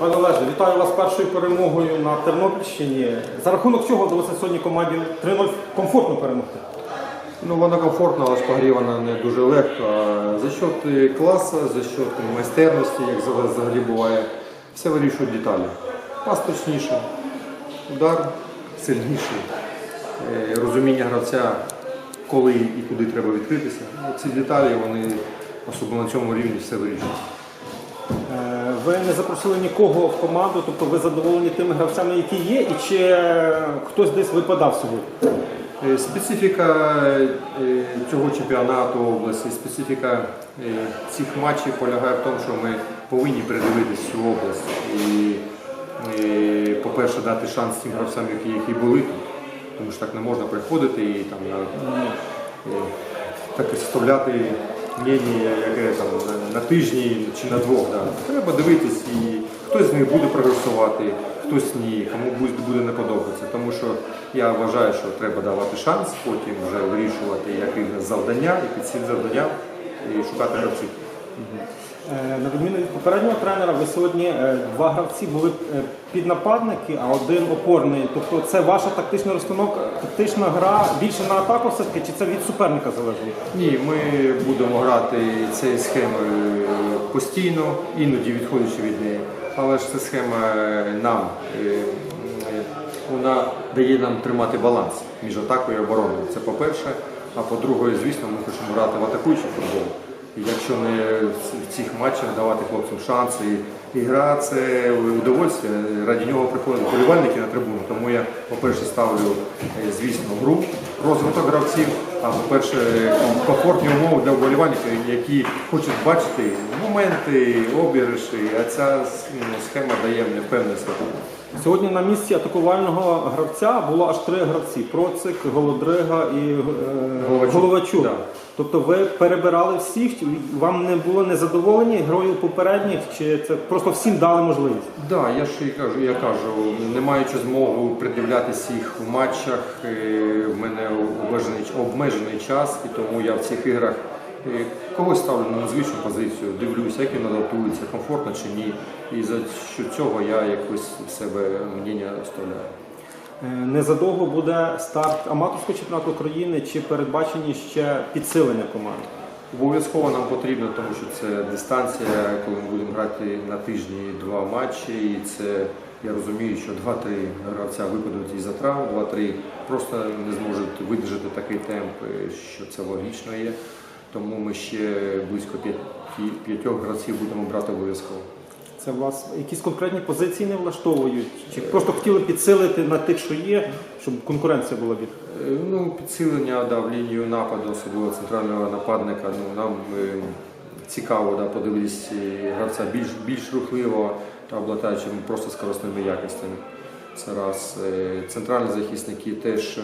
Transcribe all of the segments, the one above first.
Пане Олеже, вітаю вас першою перемогою на Тернопільщині. За рахунок чого вдалося сьогодні команді 3-0 комфортно перемогти? Ну, вона комфортна, але ж погрівана не дуже легко. За счет класу, за счет майстерності, як взагалі буває, все вирішують деталі. Пас точніше, удар сильніший, е, розуміння гравця, коли і куди треба відкритися. Ну, Ці деталі, вони особливо на цьому рівні все вирішують. Ви не запросили нікого в команду, тобто ви задоволені тими гравцями, які є, і чи е, хтось десь випадав сьогодні? Е, Специфіка е, цього чемпіонату області, специфіка цих матчів полягає в тому, що ми повинні передивитися всю область і, по-перше, дати шанс тим гравцям, які, які були тут. Тому що так не можна приходити і там на, так і составляти мнення, яке там на, тижні чи на двох. Да. Треба дивитись, і хтось з них буде прогресувати, хтось ні, кому буде, не подобатися. Тому що я вважаю, що треба давати шанс, потім вже вирішувати які завдання, і під ці завдання і шукати гравців. Е, На відміну від попереднього тренера, ви сьогодні е, два гравці були е, піднападники, а один опорний. Тобто це ваша тактична розстановка, тактична гра більше на атаку все-таки, чи це від суперника залежить? Ні, ми будемо грати цією схемою постійно, іноді відходячи від неї. Але ж ця схема нам вона дає нам тримати баланс між атакою і обороною. Це по-перше. А по-друге, звісно, ми хочемо грати в атакуючий футбол. Якщо не в цих матчах давати хлопцям шанси, і гра це удовольствие. Раді нього приходять вболівальники на трибуну. Тому я, по-перше, ставлю, е, звісно, гру, розвиток гравців, а по-перше, комфортні умови для вболівальників, які хочуть бачити моменти, обіграші, а ця ну, схема дає мені впевненість. Сьогодні на місці атакувального гравця було аж три гравці: Процик, Голодрига і е, Головачук. Да. Тобто ви перебирали всіх, вам не було незадоволені грою попередніх, чи це просто всім дали можливість? Да, я ж і кажу, я кажу, не маючи змогу придивлятися їх в матчах, е, в мене обмежений, обмежений час, і тому я в цих іграх когось ставлю на незвичну позицію, дивлюся, як він адаптується, комфортно чи ні. І за що цього я якось в себе мнення оставляю. Е, Незадовго буде старт аматорського чемпіонату України, чи передбачені ще підсилення команди? Обов'язково нам потрібно, тому що це дистанція, коли ми будемо грати на тижні два матчі, і це я розумію, що 2-3 гравця випадуть із-за травм, 2-3 просто не зможуть видержати такий темп, е, що це логічно є. Тому ми ще близько п'ятьох гравців будемо брати обов'язково. Це вас якісь конкретні позиції не влаштовують? Чи просто хотіли підсилити на тих, що є, щоб конкуренція була більша? Е, Ну, підсилення да, в лінію нападу, особливо центрального нападника. Ну, нам е, цікаво да, подивитися гравця більш, більш рухливо та обладаючим просто скоростними якостями. Це раз. Е, Центральні захисники теж е,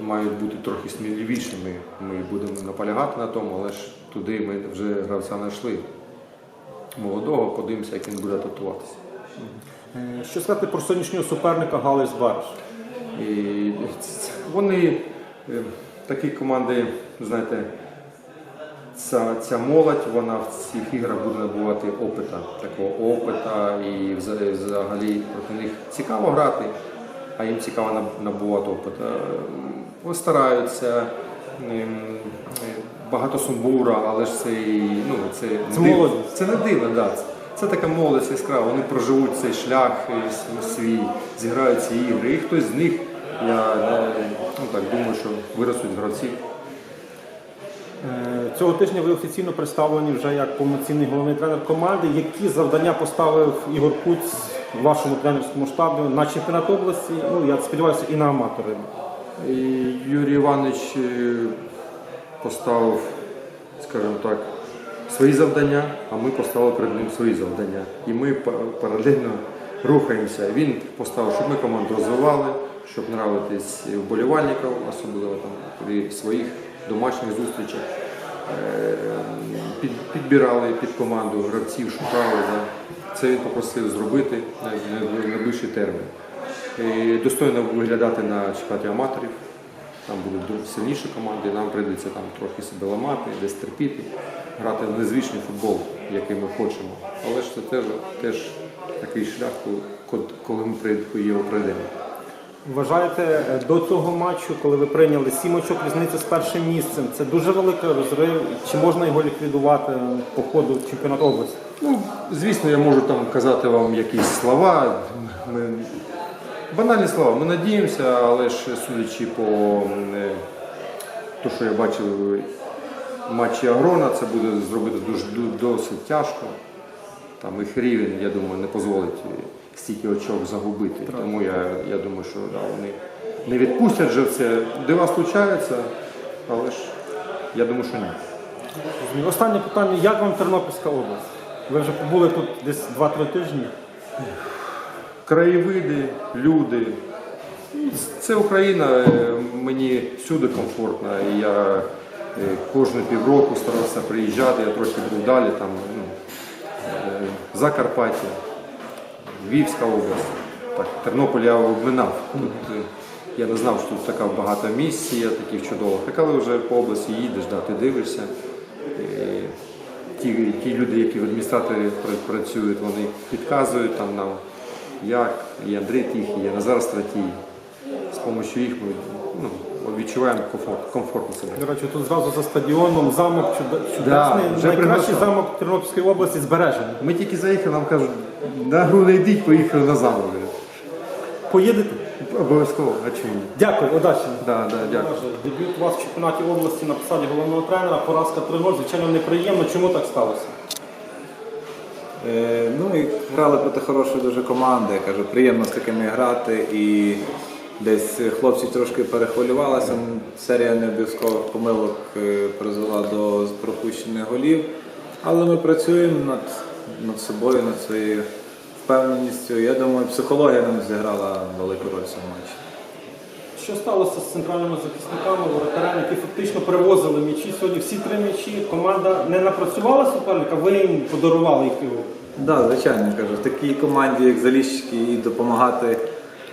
мають бути трохи сміливішими. Ми будемо наполягати на тому, але ж туди ми вже гравця знайшли. Молодого, подивимося, як він буде адаптуватися. Е, Що сказати про сьогоднішнього суперника Галич Бариш? І вони е, такі команди, знаєте, ця, ця молодь, вона в цих іграх буде набувати опита, такого опита, і взагалі проти них цікаво грати, а їм цікаво наб- набувати опита. Вони стараються. ем, е, Багато сумбура, але ж це, і, ну, це, Це див-. Це не дивно, да. Це- Це така молодість яскрава. Вони проживуть цей шлях е, свій, зіграють ці ігри. І хтось з них, я е, ну, так думаю, що виростуть гравці. Е, Цього тижня ви офіційно представлені вже як повноцінний головний тренер команди. Які завдання поставив Ігор Куць вашому тренерському штабі на чемпіонат області? Ну я сподіваюся, і на аматори. Юрій Іванович е, поставив, скажімо так, свої завдання, а ми поставили перед ним свої завдання. І ми паралельно рухаємося. Він поставив, щоб ми команду розвивали, щоб нравитись вболівальникам, особливо там при своїх домашніх зустрічах. Е, Під, підбирали під команду гравців, шукали. Це він попросив зробити на на- на найближчий термін. Е, Достойно виглядати на чемпіонаті аматорів. Там будуть сильніші команди, нам прийдеться там трохи себе ламати, десь терпіти, грати в незвичний футбол, який ми хочемо. Але ж це теж, теж такий шлях, коли- ми його пройдемо. Вважаєте, е, до цього матчу, коли ви прийняли сім очок різниці з першим місцем, це дуже великий розрив. Чи можна його ліквідувати по ходу чемпіонату області? Ну, звісно, я можу там казати вам якісь слова. Ми... Банальні слова. Ми надіємося, але ж судячи по е, те, що я бачив в матчі Агрона, це буде зробити дуже досить тяжко. Там їх рівень, я думаю, не дозволить стільки очок загубити. Тому я, я думаю, що да, вони не відпустять вже це. Дива случаються, але ж я думаю, що ні. Останнє питання: як вам Тернопільська область? Ви вже побули тут десь 2-3 тижні. краєвиди, люди. Це Україна, е, мені всюди комфортно. Я е, кожні півроку старався приїжджати, я трохи був далі, там, ну, е, Закарпаття, Львівська область. Так, Тернопіль я обминав. Тут, е, я не знав, що тут така багата місць є, таких чудових. Так, але вже по області їдеш, да, ти дивишся. Е, Ті, ті люди, які в адміністраторі працюють, вони підказують там нам, як і Андрій Тихий, і Назар Стратій. З допомогою їх ми ну, відчуваємо комфорт, комфортно себе. До речі, тут зразу за стадіоном замок чуд- чудесний, вже найкращий замок Тернопільської області збережений. Ми тільки заїхали, нам кажуть, на гру не йдіть, поїхали на замок. Поїдете? Обов'язково, а чому ні? Дякую, удачі. Да, да, дякую. Дебют у вас в чемпіонаті області на посаді головного тренера, поразка 3-0. Звичайно, неприємно. Чому так сталося? Е, Ну і грали проти хорошої дуже команди. Я кажу, приємно з такими грати. І десь хлопці трошки перехвилювалися. Серія не обов'язкових помилок е, призвела до пропущених голів. Але ми працюємо над, над собою, над своєю впевненістю. Я думаю, психологія нам зіграла велику роль в цьому матчі. Що сталося з центральними захисниками, воротарями, які фактично привозили м'ячі? Сьогодні всі три м'ячі. Команда не напрацювала суперника, ви їм подарували їх його. Так, да, звичайно, кажу, в такій команді, як Заліщики, і допомагати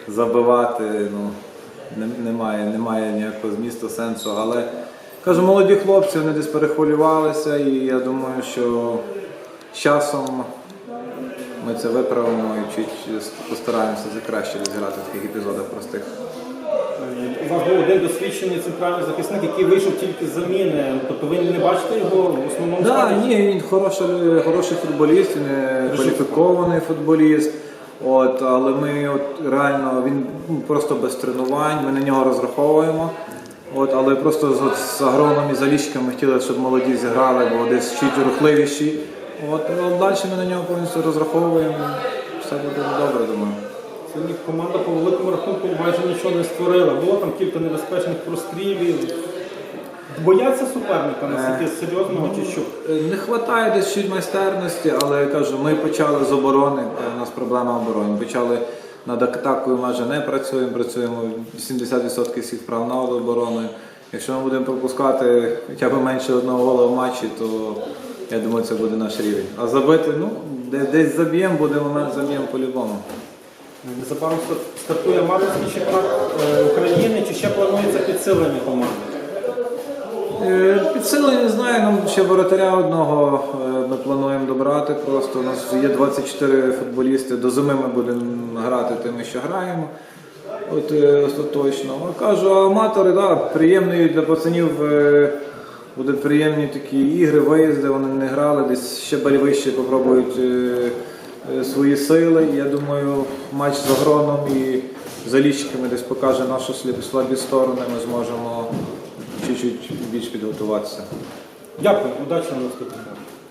забивати, ну, немає, немає ніякого змісту, сенсу. Але кажу, молоді хлопці, вони десь перехвилювалися, і я думаю, що часом ми це виправимо і чуть постараємося краще зіграти в таких епізодах простих. У вас був один досвідчений центральний захисник, який вийшов тільки з заміни. Тобто ви не бачите його в основному Да, складі? ні, він хороший, хороший футболіст, він е, кваліфікований футболіст. От, але ми от реально він ну, просто без тренувань, ми на нього розраховуємо. От, але просто з, от, з агроном і заліщиками хотіли, щоб молоді зіграли, бо десь чуть рухливіші. От, ну, далі ми на нього повністю розраховуємо. Все буде добре, думаю. Сьогодні команда по великому рахунку майже нічого не створила. Було там кілька небезпечних прострілів. Бояться суперника наскільки серйозного чи що? Е, Не вистачає десь чуть майстерності, але я кажу, ми почали з оборони. е, У нас проблема оборони. Почали над атакою майже не працюємо, працюємо 80% всіх прав над обороною. Якщо ми будемо пропускати хоча б менше одного гола в матчі, то я думаю, це буде наш рівень. А забити, ну, десь заб'ємо, буде момент заб'ємо по-любому. Незабаром стартує аматорський чемпіонат е, України, чи ще планується підсилення команди? Е, Підсилення не знаю, нам ще воротаря одного е, ми плануємо добрати. Просто у нас є 24 футболісти. До зими ми будемо грати тими, що граємо. От остаточно. Кажу, аматори, да, приємні для пацанів. Будуть приємні такі ігри, виїзди, вони не грали, десь ще балі вище попробують е, е, свої сили. Я думаю, матч з Агроном і Заліщиками десь покаже нашу слабі сторони, ми зможемо чуть-чуть більш підготуватися. Дякую, удачі на наступному.